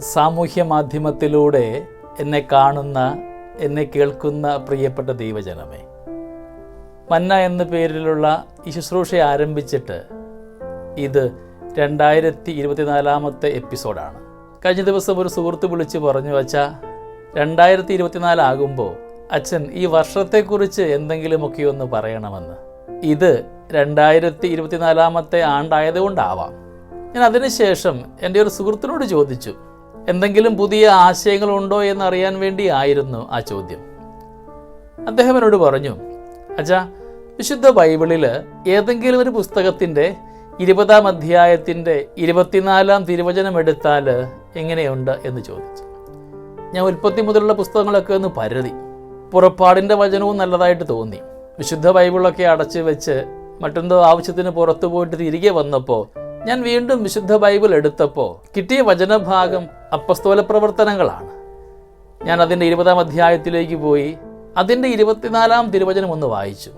സാമൂഹ്യ മാധ്യമത്തിലൂടെ എന്നെ കാണുന്ന എന്നെ കേൾക്കുന്ന പ്രിയപ്പെട്ട ദൈവജനമേ. മന്ന എന്ന പേരിലുള്ള ഈ ശുശ്രൂഷ ആരംഭിച്ചിട്ട് ഇത് രണ്ടായിരത്തി ഇരുപത്തിനാലാമത്തെ എപ്പിസോഡാണ്. കഴിഞ്ഞ ദിവസം ഒരു സുഹൃത്ത് വിളിച്ച് പറഞ്ഞു വച്ചാൽ രണ്ടായിരത്തി ഇരുപത്തിനാലാകുമ്പോൾ അച്ഛൻ ഈ വർഷത്തെക്കുറിച്ച് എന്തെങ്കിലുമൊക്കെ ഒന്ന് പറയണമെന്ന്. ഇത് രണ്ടായിരത്തി ഇരുപത്തിനാലാമത്തെ ആണ്ടായതുകൊണ്ടാവാം. ഞാൻ അതിനുശേഷം എന്റെ ഒരു സുഹൃത്തിനോട് ചോദിച്ചു എന്തെങ്കിലും പുതിയ ആശയങ്ങളുണ്ടോ എന്നറിയാൻ വേണ്ടിയായിരുന്നു ആ ചോദ്യം. അദ്ദേഹം എന്നോട് പറഞ്ഞു അച്ഛാ വിശുദ്ധ ബൈബിളിൽ ഏതെങ്കിലും ഒരു പുസ്തകത്തിന്റെ ഇരുപതാം അധ്യായത്തിന്റെ ഇരുപത്തിനാലാം തിരുവചനം എടുത്താൽ എങ്ങനെയുണ്ട്? എന്ന് ചോദിച്ചു. ഞാൻ ഉൽപ്പത്തി മുതലുള്ള പുസ്തകങ്ങളൊക്കെ ഒന്ന് പരതി. പുറപ്പാടിന്റെ വചനവും നല്ലതായിട്ട് തോന്നി. വിശുദ്ധ ബൈബിളൊക്കെ അടച്ചു വെച്ച് മറ്റെന്തോ ആവശ്യത്തിന് പുറത്തു പോയിട്ട് തിരികെ വന്നപ്പോൾ ഞാൻ വീണ്ടും വിശുദ്ധ ബൈബിൾ എടുത്തപ്പോൾ കിട്ടിയ വചനഭാഗം അപ്പസ്തോല പ്രവർത്തനങ്ങളാണ്. ഞാൻ അതിന്റെ ഇരുപതാം അധ്യായത്തിലേക്ക് പോയി അതിന്റെ ഇരുപത്തിനാലാം തിരുവചനം ഒന്ന് വായിച്ചു.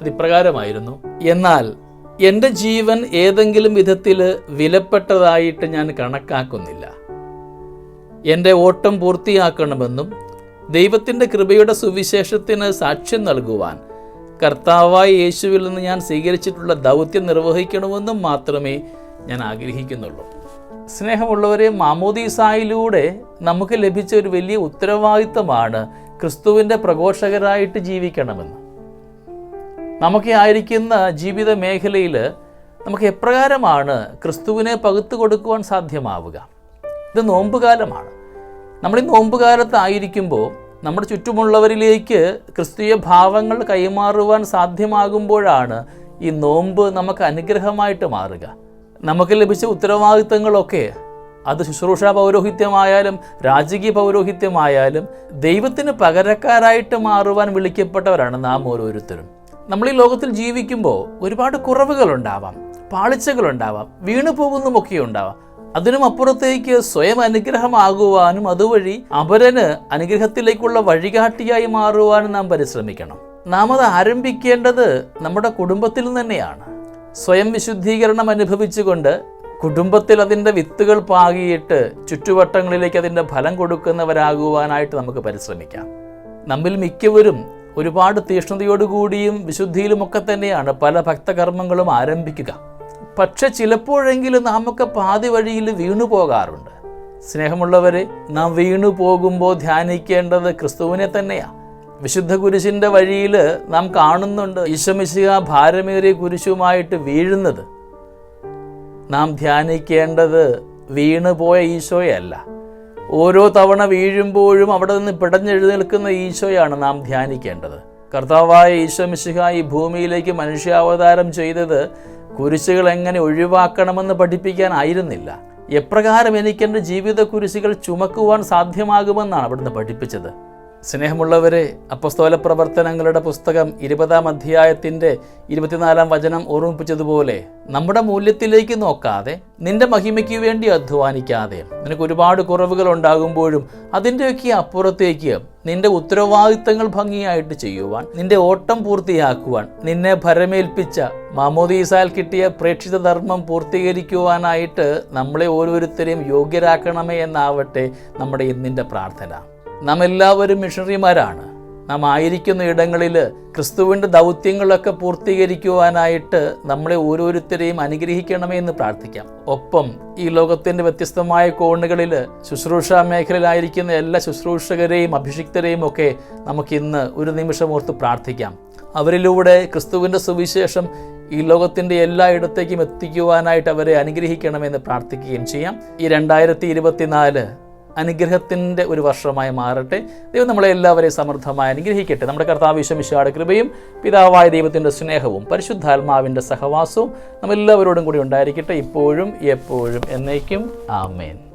അതിപ്രകാരമായിരുന്നു എന്നാൽ എന്റെ ജീവൻ ഏതെങ്കിലും വിധത്തിൽ വിലപ്പെട്ടതായിട്ട് ഞാൻ കണക്കാക്കുന്നില്ല. എന്റെ ഓട്ടം പൂർത്തിയാക്കണമെന്നും ദൈവത്തിന്റെ കൃപയുടെ സുവിശേഷത്തിന് സാക്ഷ്യം നൽകുവാൻ കർത്താവായ യേശുവിൽ നിന്ന് ഞാൻ സ്വീകരിച്ചിട്ടുള്ള ദൗത്യം നിർവഹിക്കണമെന്നും മാത്രമേ ഞാൻ ആഗ്രഹിക്കുന്നുള്ളൂ. സ്നേഹമുള്ളവരെ മാമോദീസായിലൂടെ നമുക്ക് ലഭിച്ച ഒരു വലിയ ഉത്തരവാദിത്തമാണ് ക്രിസ്തുവിന്റെ പ്രഘോഷകരായിട്ട് ജീവിക്കണമെന്ന്. നമുക്ക് ആയിരിക്കുന്ന ജീവിത മേഖലയിൽ നമുക്ക് എപ്രകാരമാണ് ക്രിസ്തുവിനെ പകുത്തു കൊടുക്കുവാൻ സാധ്യമാവുക? ഇത് നോമ്പുകാലമാണ്. നമ്മൾ ഈ നോമ്പുകാലത്തായിരിക്കുമ്പോൾ നമ്മുടെ ചുറ്റുമുള്ളവരിലേക്ക് ക്രിസ്തീയ ഭാവങ്ങൾ കൈമാറുവാൻ സാധ്യമാകുമ്പോഴാണ് ഈ നോമ്പ് നമുക്ക് അനുഗ്രഹമായിട്ട് മാറുക. നമുക്ക് ലഭിച്ച ഉത്തരവാദിത്തങ്ങളൊക്കെ അത് ശുശ്രൂഷ പൗരോഹിത്യമായാലും രാജകീയ പൗരോഹിത്യമായാലും ദൈവത്തിന് പകരക്കാരായിട്ട് മാറുവാൻ വിളിക്കപ്പെട്ടവരാണ് നാം ഓരോരുത്തരും. നമ്മൾ ഈ ലോകത്തിൽ ജീവിക്കുമ്പോൾ ഒരുപാട് കുറവുകളുണ്ടാവാം പാളിച്ചകളുണ്ടാവാം വീണു പോകുന്നുമൊക്കെ ഉണ്ടാവാം. അതിനും അപ്പുറത്തേക്ക് സ്വയം അനുഗ്രഹമാകുവാനും അതുവഴി അപരന് അനുഗ്രഹത്തിലേക്കുള്ള വഴികാട്ടിയായി മാറുവാനും നാം പരിശ്രമിക്കണം. നാം അത് ആരംഭിക്കേണ്ടത് നമ്മുടെ കുടുംബത്തിൽ തന്നെയാണ് സ്വയം വിശുദ്ധീകരണം അനുഭവിച്ചുകൊണ്ട് കുടുംബത്തിൽ അതിന്റെ വിത്തുകൾ പാകിയിട്ട് ചുറ്റുവട്ടങ്ങളിലേക്ക് അതിന്റെ ഫലം കൊടുക്കുന്നവരാകുവാനായിട്ട് നമുക്ക് പരിശ്രമിക്കാം. നമ്മിൽ മിക്കവരും ഒരുപാട് തീഷ്ണതയോടുകൂടിയും വിശുദ്ധിയിലുമൊക്കെ തന്നെയാണ് പല ഭക്തകർമ്മങ്ങളും ആരംഭിക്കുക. പക്ഷെ ചിലപ്പോഴെങ്കിലും നാമൊക്കെ പാതി വഴിയിൽ വീണു പോകാറുണ്ട്. സ്നേഹമുള്ളവരെ നാം വീണു പോകുമ്പോൾ ധ്യാനിക്കേണ്ടത് ക്രിസ്തുവിനെ തന്നെയാണ് വിശുദ്ധ കുരിശിന്റെ വഴിയിൽ നാം കാണുന്നുണ്ട് ഈശമിശിക ഭാരമേറിയ കുരിശുമായിട്ട് വീഴുന്നത്. നാം ധ്യാനിക്കേണ്ടത് വീണുപോയ ഈശോയല്ല ഓരോ തവണ വീഴുമ്പോഴും അവിടെ നിന്ന് പിടഞ്ഞെഴുന്നേൽക്കുന്ന ഈശോയാണ് നാം ധ്യാനിക്കേണ്ടത്. കർത്താവായ ഈശോമിശിഹ ഈ ഭൂമിയിലേക്ക് മനുഷ്യാവതാരം ചെയ്തത് കുരിശുകൾ എങ്ങനെ ഒഴിവാക്കണമെന്ന് പഠിപ്പിക്കാനായിരുന്നില്ല എപ്രകാരം എനിക്കെന്റെ ജീവിത കുരിശുകൾ ചുമക്കുവാൻ സാധ്യമാകുമെന്നാണ് അവിടുന്ന് പഠിപ്പിച്ചത്. സ്നേഹമുള്ളവരെ അപ്പസ്തോല പ്രവർത്തനങ്ങളുടെ പുസ്തകം ഇരുപതാം അധ്യായത്തിന്റെ ഇരുപത്തിനാലാം വചനം ഓർമ്മിപ്പിച്ചതുപോലെ നമ്മുടെ മൂല്യത്തിലേക്ക് നോക്കാതെ നിന്റെ മഹിമയ്ക്ക് വേണ്ടി അധ്വാനിക്കാതെ നിനക്ക് ഒരുപാട് കുറവുകൾ ഉണ്ടാകുമ്പോഴും അതിന്റെയൊക്കെ അപ്പുറത്തേക്ക് നിന്റെ ഉത്തരവാദിത്തങ്ങൾ ഭംഗിയായിട്ട് ചെയ്യുവാൻ നിന്റെ ഓട്ടം പൂർത്തിയാക്കുവാൻ നിന്നെ ഭരമേൽപ്പിച്ച മാമോദീസാൽ കിട്ടിയ പ്രേക്ഷിത ധർമ്മം പൂർത്തീകരിക്കുവാനായിട്ട് നമ്മളെ ഓരോരുത്തരെയും യോഗ്യരാക്കണമേ എന്നാവട്ടെ നമ്മുടെ ഇന്നിന്റെ പ്രാർത്ഥന. നാം എല്ലാവരും മിഷണറിമാരാണ്. നാം ആയിരിക്കുന്ന ഇടങ്ങളിൽ ക്രിസ്തുവിന്റെ ദൗത്യങ്ങളൊക്കെ പൂർത്തീകരിക്കുവാനായിട്ട് നമ്മളെ ഓരോരുത്തരെയും അനുഗ്രഹിക്കണമേ എന്ന് പ്രാർത്ഥിക്കാം. ഒപ്പം ഈ ലോകത്തിന്റെ വ്യത്യസ്തമായ കോണുകളിൽ ശുശ്രൂഷ മേഖലയിലായിരിക്കുന്ന എല്ലാ ശുശ്രൂഷകരെയും അഭിഷിക്തരെയും ഒക്കെ നമുക്കിന്ന് ഒരു നിമിഷം ഓർത്ത് പ്രാർത്ഥിക്കാം. അവരിലൂടെ ക്രിസ്തുവിന്റെ സുവിശേഷം ഈ ലോകത്തിന്റെ എല്ലായിടത്തേക്കും എത്തിക്കുവാനായിട്ട് അവരെ അനുഗ്രഹിക്കണമെന്ന് പ്രാർത്ഥിക്കുകയും ചെയ്യാം. ഈ രണ്ടായിരത്തി അനുഗ്രഹത്തിന്റെ ഒരു വർഷമായി മാറട്ടെ. ദൈവം നമ്മളെ എല്ലാവരെയും സമൃദ്ധമായി അനുഗ്രഹിക്കട്ടെ. നമ്മുടെ കർത്താവ് വിശ്വമിശാട് കൃപയും പിതാവായ ദൈവത്തിന്റെ സ്നേഹവും പരിശുദ്ധാത്മാവിന്റെ സഹവാസവും നമ്മെല്ലാവരോടും കൂടി ഉണ്ടായിരിക്കട്ടെ. ഇപ്പോഴും എപ്പോഴും എന്നേക്കും. ആമേൻ.